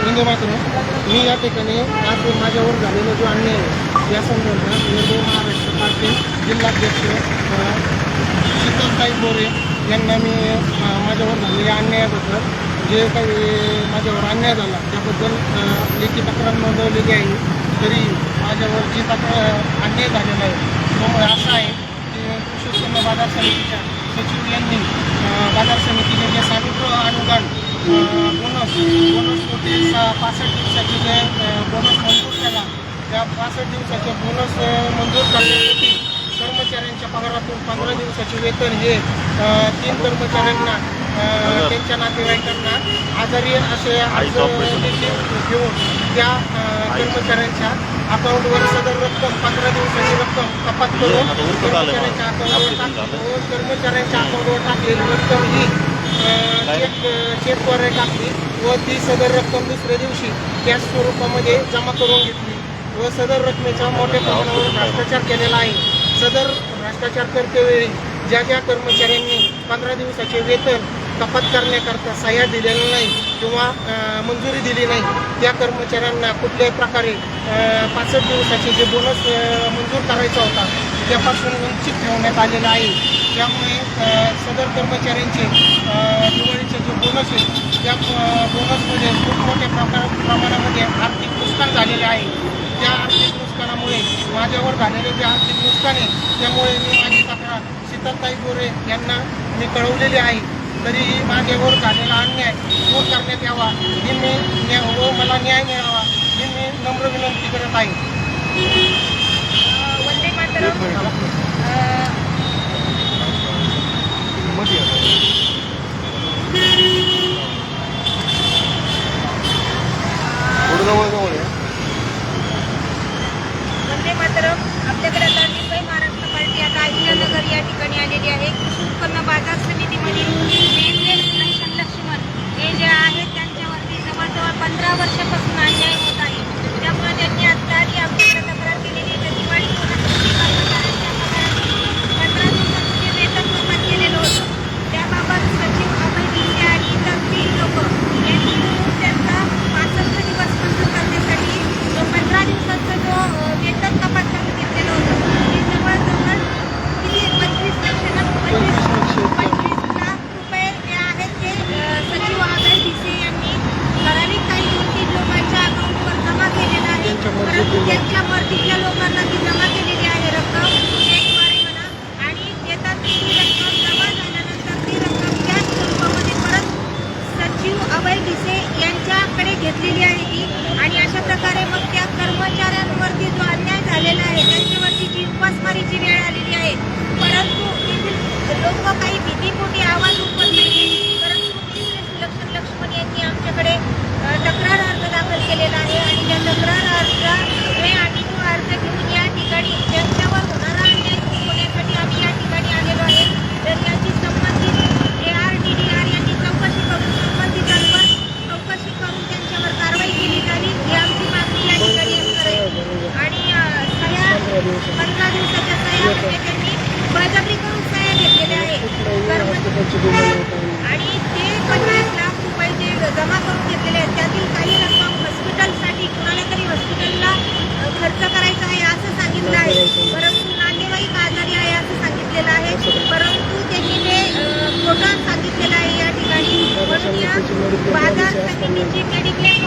वंदे मात्र मी या ठिकाणी आज माझ्यावर झालेला जो अन्याय आहे, या संदर्भात विदर्भ महाराष्ट्र पार्टी जिल्हाध्यक्ष शीतलताई बोरे यांना मी माझ्यावर झालेल्या अन्यायाबद्दल, जे काही माझ्यावर अन्याय झाला, त्याबद्दल लेखी तक्रार नोंदवलेली आहे. तरी माझ्यावर जी तक्रार अन्याय झालेला आहे, त्यामुळे असं आहे की कृषी उत्पन्न बाज़ार समितीच्या सचिव यांनी बाज़ार समितीने जे सानुग्रह अनुदान बोनस बोनस पासष्ट दिवसाचे जे बोनस मंजूर केला त्या पासष्ट दिवसाचे बोनस मंजूर करण्यासाठी कर्मचाऱ्यांच्या पगारातून पंधरा दिवसाचे वेतन हे तीन कर्मचाऱ्यांना त्यांच्या नातेवाईकांना आजारी असे अर्ज घेऊन त्या कर्मचाऱ्यांच्या अकाउंटवर सदर रक्कम पंधरा दिवसाची रक्कम कपात करून कर्मचाऱ्यांच्या अकाउंटवर व कर्मचाऱ्यांच्या अकाउंटवर टाकलेली रक्कम ही चेक चेकद्वारे टाकली व ती सदर रक्कम दुसऱ्या दिवशी कॅश स्वरूपामध्ये जमा करून घेतली. व सदर रकमेचा मोठ्या प्रमाणावर भ्रष्टाचार केलेला आहे. सदर भ्रष्टाचार करतेवेळी ज्या ज्या कर्मचाऱ्यांनी पंधरा दिवसाचे वेतन कपात करण्याकरता सह्या दिलेला नाही किंवा मंजुरी दिली नाही त्या कर्मचाऱ्यांना कुठल्याही प्रकारे पासष्ट दिवसाचे जे बोनस मंजूर करायचा होता त्यापासून वंचित ठेवण्यात आलेलं आहे. त्यामुळे सदर कर्मचाऱ्यांचे अ, दिवाळीचे बोनस आहे त्या बोनसमध्ये खूप मोठ्या प्रकार प्रमाणामध्ये आर्थिक नुकसान झालेले आहे. त्या आर्थिक नुकसानामुळे माझ्यावर झालेले जे आर्थिक नुकसान आहे त्यामुळे मी माझी तक्रार शीतलताई गोरे यांना मी कळवलेली आहे. तरीही माझ्यावर झालेला अन्याय दूर करण्यात यावा ही मी न्या- व मला न्याय मिळावा ही मी नम्र विनंती करत आहे. वंदे मातरम. आपल्याकडे आता मुंबई महाराष्ट्र पार्टी आता अहिल्यानगर या ठिकाणी आलेली आहे. कृषी उत्पन्न बाजार समितीमधील नेमले सुदर्शन लक्ष्मण हे जे आहेत त्यांच्यावरती जवळजवळ पंधरा वर्षापासून अन्याय होत आहे त्यामुळे त्यांनी आता आधी आमच्याकडे तक्रार केलेली आहे तर दिवाळी बोनससाठी कर्मचाऱ्यांच्या पगारातून पंधरा दिवसाचं जे वेतन कपात केलेलं होतं त्याबाबत सचिव अभय गिंगे आणि इतर तीन लोक यांनी मिळून त्यांचा पासष्ट दिवस मंजूर करण्यासाठी जो पंधरा दिवसाचा जो अ, वेतन कपात करून घेतलेलं होतं ते जवळजवळ किती पंचवीस लक्ष ना पंचवीस पंचवीस लाख रुपये जे आहेत ते अ, सचिव अभय भिसे यांनी ठराविक काही दोन तीन लोकांच्या अकाउंटवर जमा केलेलं आहे त्यांच्या मर्जीत परंतु दिलं. त्यांच्या मर्जीच्या लोकांना ती जमा केलेली आहे रक्कम चेकद्वारे म्हणा आणि देतात ती रक्कम जमा झाल्यानंतर ती रक्कम कॅश स्वरूपामध्ये परत सचिव अभय भिसे यांच्याकडे घेतलेली आहे ती आणि अशा प्रकारे मग त्या कर्मचाऱ्यांवरती जो अन्याय झालेला आहे त्यांच्यावरती जी उपासमारीची वेळ आलेली आहे परंतु तेथील किती मोठी आवाज उठवत नाही परंतु सुलक्षण लक्ष्मण यांनी आमच्याकडे तक्रार अर्ज दाखल केलेला आहे आणि त्या तक्रार अर्जामुळे आम्ही तो अर्ज घेऊन या ठिकाणी त्यांच्यावर होणारा अन्याय होण्यासाठी आम्ही या ठिकाणी आलेलो आहे. तर याची संबंधित A R D D R यांनी चौकशी करून संबंधितांवर चौकशी करून त्यांच्यावर कारवाई केली जावी ही आमची मागणी या ठिकाणी असणार आहे. आणि सह्या पंधरा दिवसाच्या सह्या म्हणजे त्यांनी बळजबरी करून घेतलेले आहे. आणि ते पंचवीस लाख रुपये जे जमा करून घेतलेले आहेत. त्यातील काही रक्कम हॉस्पिटलसाठी कुणाला तरी हॉस्पिटलला खर्च करायचा आहे असं सांगितलं आहे. परंतु नातेवाईक आजारी आहे असं सांगितलेलं आहे. परंतु त्यांनी ते खोटं सांगितलेलं आहे या ठिकाणी. म्हणून या बाजार समितीची मेडिक्लेम